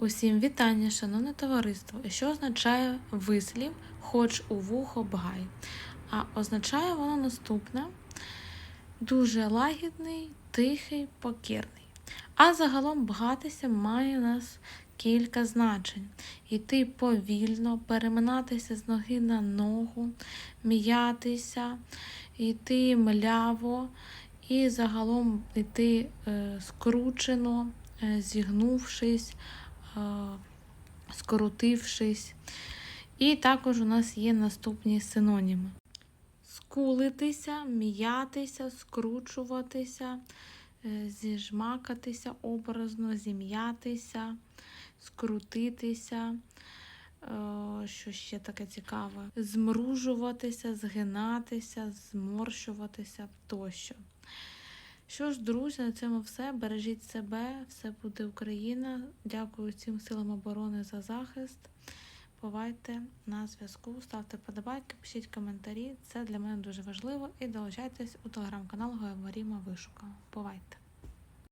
Усім вітання, шановне товариство. Що означає вислів хоч у вухо бгай? А означає воно наступне: дуже лагідний, тихий, покірний. А загалом бгатися має у нас кілька значень: йти повільно, переминатися з ноги на ногу, м'ятися, йти мляво, і загалом йти е, скручено, е, зігнувшись, скоротившись. І також у нас є наступні синоніми: скулитися, м'ятися, скручуватися, е, зіжмакатися образно, зім'ятися, скрутитися. Е, Що ще таке цікаве? Змружуватися, згинатися, зморщуватися тощо. Що ж, друзі, на цьому все. Бережіть себе, все буде Україна. Дякую всім силам оборони за захист. Бувайте на зв'язку, ставте подобайки, пишіть коментарі. Це для мене дуже важливо. І долучайтесь у телеграм-канал Говоримо Вишука. Бувайте!